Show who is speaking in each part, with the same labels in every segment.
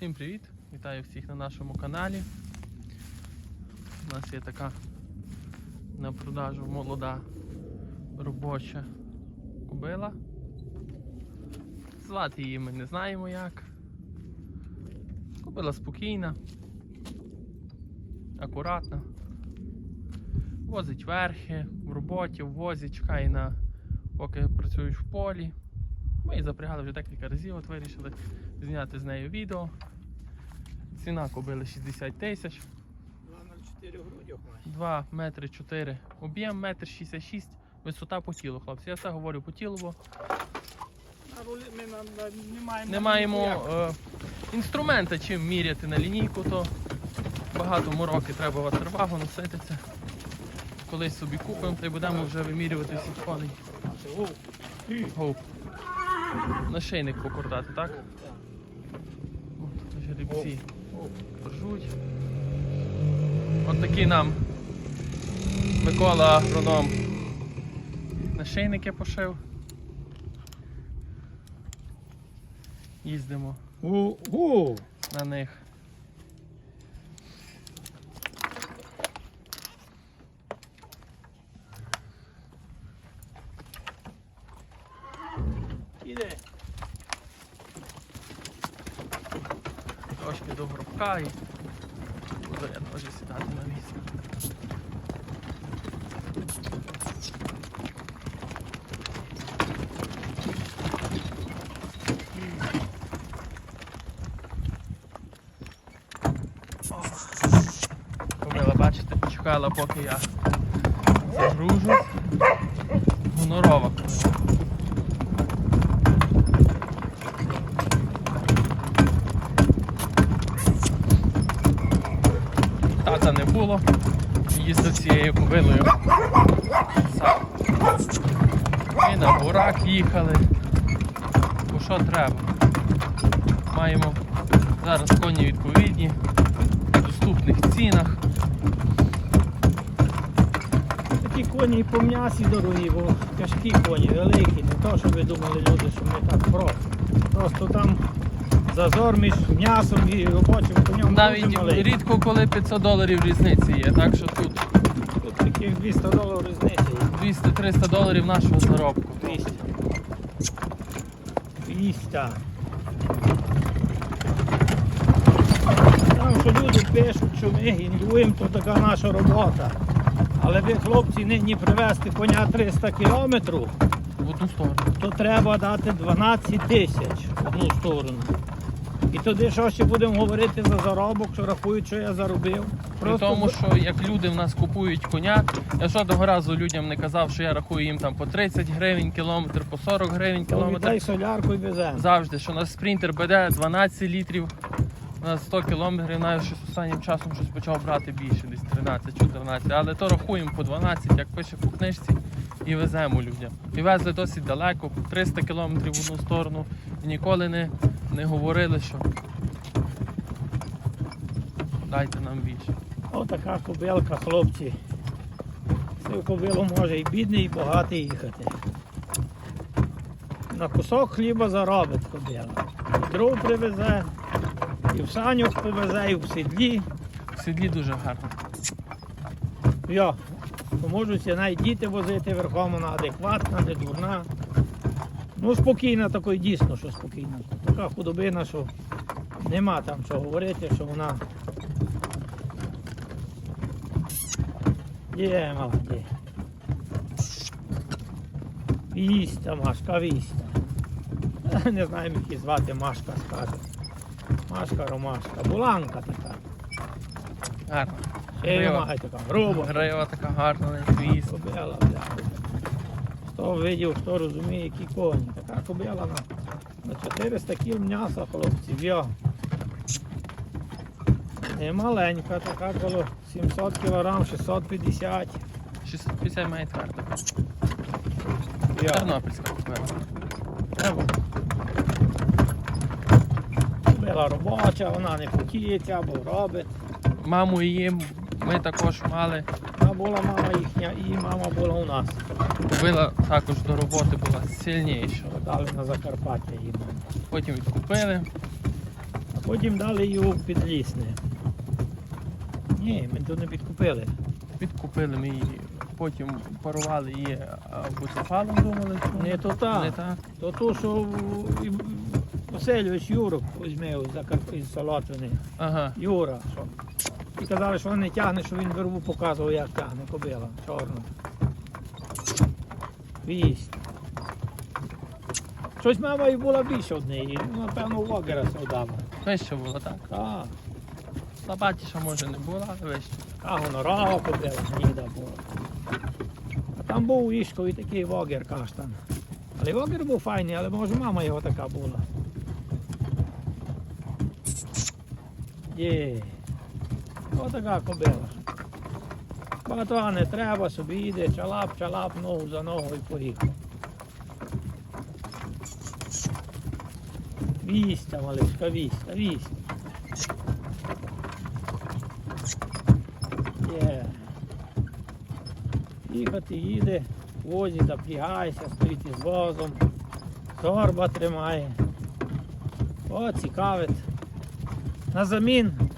Speaker 1: Всім привіт! Вітаю всіх на нашому каналі. У нас є така на продажу молода робоча кобила. Звати її ми не знаємо як. Кобила спокійна, акуратна. Возить верхи в роботі, в возі, чекає на поки працюєш в полі. Ми її запрягали вже декілька разів, от вирішили зняти з нею відео. Ціна кобили 60 тисяч,
Speaker 2: 2,04 грудях
Speaker 1: 2 метри 4 об'єм, метр 66, висота по тілу, хлопці. Я все говорю по тілу, бо
Speaker 2: ми не маємо.
Speaker 1: не маємо е, інструмента, чим міряти на лінійку, то багато мороки треба ватервагу носити це. Колись собі купимо, та й будемо вже вимірювати всіх коней.
Speaker 2: О,
Speaker 1: Гоп. Нашийник покортати, так? Жеребці ржуть. От такий нам Микола агроном нашийники пошив. Їздимо
Speaker 2: о, о.
Speaker 1: на них. І буду я теж сідати на місце. Кобила, бачите, почекала, поки я загружу. Гонорова Тата. Їздив цією кобилою. Сам. Ми на бурак їхали. Бо що треба? Маємо зараз коні відповідні, в доступних цінах.
Speaker 2: Такі коні і по м'ясі дорогі, бо тяжкі коні, великі. Не то, що ви думали люди, що ми так просто. Просто там зазор між м'ясом і робочим конем дуже
Speaker 1: Навіть
Speaker 2: малий.
Speaker 1: рідко коли 500 доларів різниці є, так що тут
Speaker 2: Тут таких 200 доларів різниця. є.
Speaker 1: 200-300 доларів нашого заробку.
Speaker 2: 200. 200. Там, що люди пишуть, що ми гіндуємо, то така наша робота. Але ви, хлопці, нині привезти коня 300 кілометрів,
Speaker 1: В одну сторону.
Speaker 2: то треба дати 12 тисяч в одну сторону. І тоді що ще будемо говорити за заробок, що рахують, що я заробив.
Speaker 1: При тому, що як люди в нас купують коня, я жодного разу людям не казав, що я рахую їм там по 30 гривень кілометр, по 40 гривень кілометр.
Speaker 2: віддай солярку і веземо.
Speaker 1: Завжди, що у нас спринтер БД 12 літрів на 100 кілометрів, навіть щось останнім часом щось почав брати більше, десь 13-14. Але то рахуємо по 12, як пише по книжці, і веземо людям. І везли досить далеко, 300 кілометрів в одну сторону. І ніколи не, не говорили, що дайте нам більше.
Speaker 2: Отака кобилка, хлопці. Цю кобилу може і бідний, і багатий їхати. На кусок хліба заробить кобила. І дров привезе, і в санях повезе, і в седлі.
Speaker 1: В сідлі дуже гарно.
Speaker 2: Я. Можуть навіть діти возити верхом, вона адекватна, не дурна. Ну, спокійна такою, дійсно, що спокійна. Така худобина, що нема там що говорити, що вона. Є, молоді. Віста, Машка, віста. Не знаю, як її звати Машка скаже. Машка Ромашка. Буланка така.
Speaker 1: Грива.
Speaker 2: така.
Speaker 1: Грива така гарна, на хвіст.
Speaker 2: Кобила, бля. Хто видів, хто розуміє, які коні. Така кобила на, на 400 кіл м'яса, хлопці, йо. Не маленька, така коло 700 кг, 650.
Speaker 1: 650 має твердо. Тернопільська купила.
Speaker 2: Кобила робоча, вона не потіється або робить.
Speaker 1: Маму її ми також мали.
Speaker 2: Вона була мама їхня і мама була у нас.
Speaker 1: Купила також до роботи була сильніша.
Speaker 2: Дали на Закарпаття її мама.
Speaker 1: Потім відкупили.
Speaker 2: А Потім дали його в підлісне. Ні, ми тут не підкупили.
Speaker 1: Підкупили ми її, потім парували її буцефалом, думали, що
Speaker 2: Не то так.
Speaker 1: не так.
Speaker 2: То то, що Васильович Юрок візьме із Закарп- із Солотвини.
Speaker 1: Ага.
Speaker 2: Юра, що. І казали, що він не тягне, що він вербу показував, як тягне кобила чорну. Вість. Щось мама і була більше однеї. Ну, напевно, Вогера содава.
Speaker 1: Вище було, так.
Speaker 2: Так.
Speaker 1: Слабатіша може не була, але вище.
Speaker 2: А гонорова кобила, гніда була. А там був у такий Вогер каштан. Але Вогер був файний, але може мама його така була. Є. Отака кобила. Багато не треба, собі йде, чалап, чалап, ногу за ногу і поїхав. Вістя, малишка, вістя, вістя. Є. Їхати їде, возі запрягається, стоїть із возом, торба тримає. О, цікавить. На замін.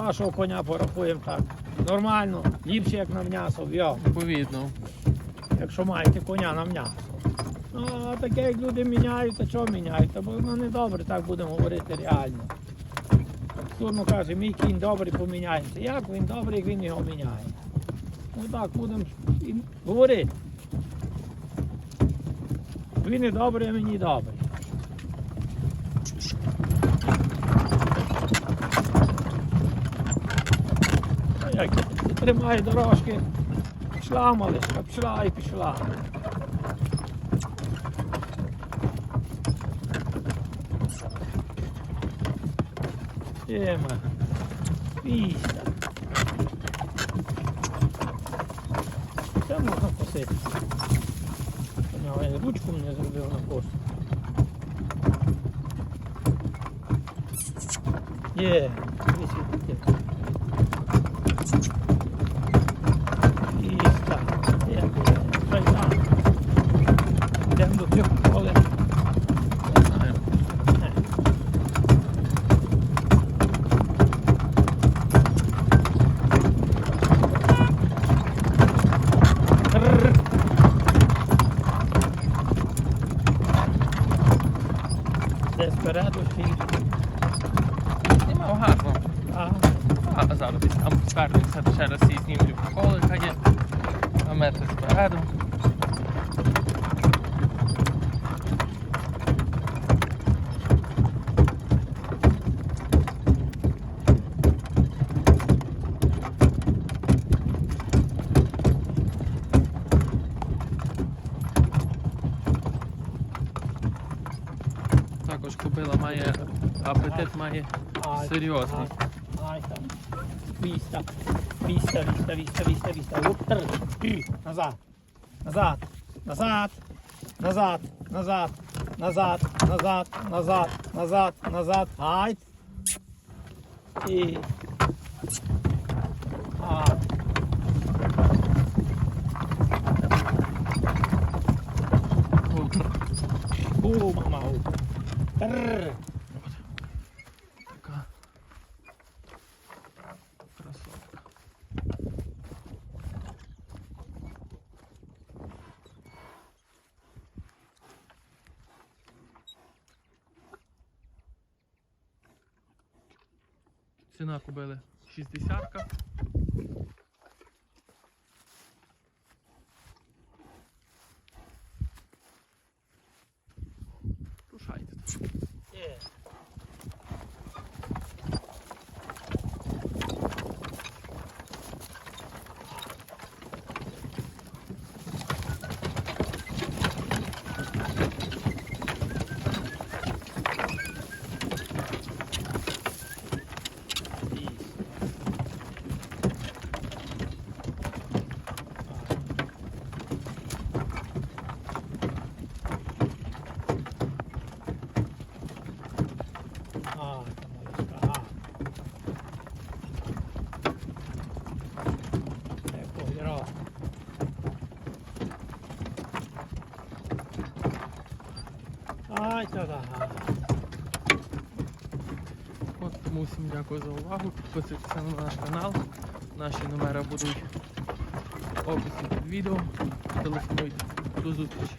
Speaker 2: Вашого коня порахуємо так. Нормально, ліпше як на м'ясо, йо,
Speaker 1: Відповідно. якщо
Speaker 2: маєте коня на м'ясо. Ну, а таке як люди міняють, то чого міняють? Та бо воно не добре, так будемо говорити реально. Турно каже, мій кінь добрий, поміняємося. Як він добрий, як він його міняє? Ну так будемо говорити. Він не добрий, а мені добрий. А тримає дорожки, пішла малишка, пішла і пішла. Тема. Піста. Це можна косити. Ручку мені зробив на косу. Є,
Speaker 1: Thank you. попереду. Також купила має апетит має серйозний.
Speaker 2: Vista, vista, vista, vista, vista, vista. Назад. Назад. Назад. Назад. Назад. Назад. Назад. Назад. Назад. Назад. Ай. І. А. У, мама, у. Тррр.
Speaker 1: Така красотка. Ціна купили 60-ка. Рушайте.
Speaker 2: Катера.
Speaker 1: От тому всім дякую за увагу. Підписуйтеся на наш канал. Наші номери будуть в описі під відео. Телефонуйте. До зустрічі.